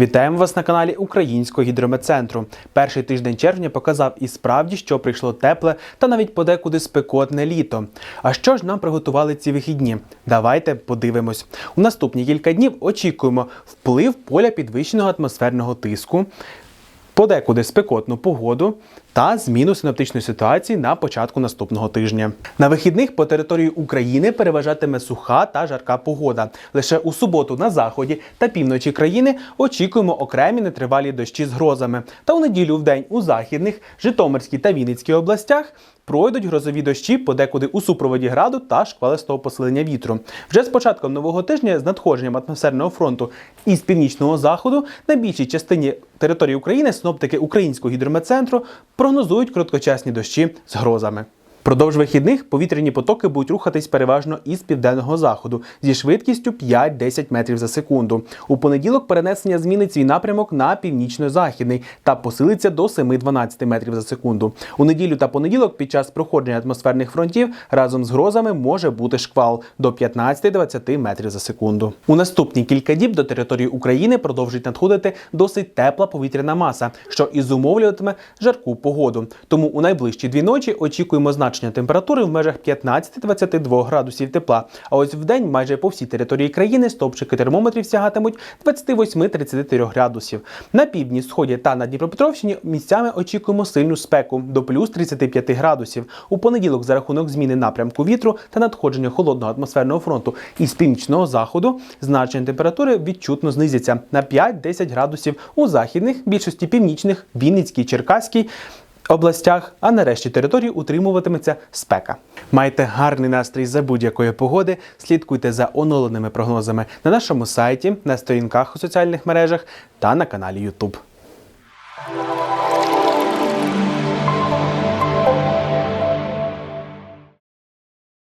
Вітаємо вас на каналі Українського гідрометцентру. Перший тиждень червня показав і справді, що прийшло тепле та навіть подекуди спекотне літо. А що ж нам приготували ці вихідні? Давайте подивимось. У наступні кілька днів очікуємо вплив поля підвищеного атмосферного тиску. Подекуди спекотну погоду та зміну синоптичної ситуації на початку наступного тижня. На вихідних по території України переважатиме суха та жарка погода. Лише у суботу на заході та півночі країни очікуємо окремі нетривалі дощі з грозами. Та у неділю в день у західних, Житомирській та Вінницькій областях пройдуть грозові дощі подекуди у супроводі граду та шквалистого посилення вітру. Вже з початком нового тижня з надходженням атмосферного фронту із північного заходу на більшій частині території України синоптики Українського гідрометцентру прогнозують короткочасні дощі з грозами. Продовж вихідних повітряні потоки будуть рухатись переважно із південного заходу зі швидкістю 5-10 метрів за секунду. У понеділок перенесення змінить свій напрямок на північно-західний та посилиться до 7-12 метрів за секунду. У неділю та понеділок під час проходження атмосферних фронтів разом з грозами може бути шквал до 15-20 метрів за секунду. У наступні кілька діб до території України продовжить надходити досить тепла повітряна маса, що і зумовлюватиме жарку погоду. Тому у найближчі дві ночі очікуємо значення температури в межах 15-22 градусів тепла. А ось в день майже по всій території країни стовпчики термометрів сягатимуть 28-33 градусів. На півдні, сході та на Дніпропетровщині місцями очікуємо сильну спеку до плюс 35 градусів. У понеділок за рахунок зміни напрямку вітру та надходження холодного атмосферного фронту із північного заходу значення температури відчутно знизяться на 5-10 градусів у західних, більшості північних, Вінницькій, Черкаській областях, а на решті території утримуватиметься спека. Майте гарний настрій за будь-якої погоди. Слідкуйте за оновленими прогнозами на нашому сайті, на сторінках у соціальних мережах та на каналі YouTube.